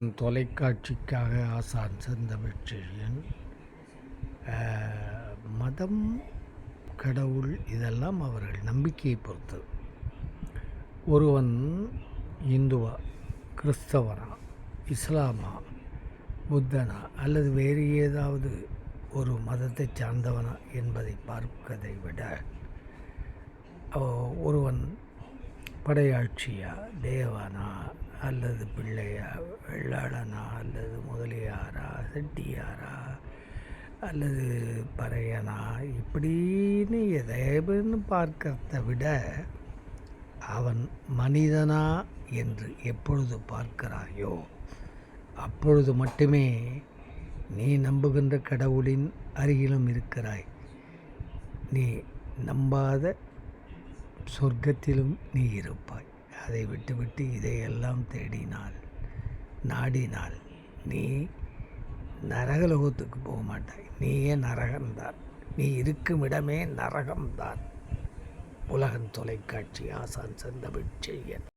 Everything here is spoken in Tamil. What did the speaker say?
தொலைக்காட்சிக்காக ஆசான் செந்தமிழ்ச்செழியன் மதம் கடவுள் இதெல்லாம் அவர்கள் நம்பிக்கையை பொறுத்தது. ஒருவன் இந்துவா கிறிஸ்தவனா இஸ்லாமா புத்தனா அல்லது வேறு ஏதாவது ஒரு மதத்தை சார்ந்தவனா என்பதை பார்ப்பதை விட ஒருவன் படையாட்சியா தேவனா அல்லது பிள்ளையா வெள்ளாளனா அல்லது முதலியாரா செட்டியாரா அல்லது பறையனா? இப்படின்னு எதைன்னு பார்க்கறத விட அவன் மனிதனா என்று எப்பொழுது பார்க்கிறாயோ அப்பொழுது மட்டுமே நீ நம்புகின்ற கடவுளின் அருகிலும் இருக்கிறாய். நீ நம்பாத சொர்க்கத்திலும் நீ இருப்பாய். அதை விட்டுவிட்டு இதையெல்லாம் தேடினால் நாடினால் நீ நரகலோகத்துக்கு போக மாட்டாய். நீயே நரகம்தான். நீ இருக்கும் இடமே நரகம்தான். உலகன் தொலைக்காட்சி ஆசான் செந்தமிழ் செய்யன்.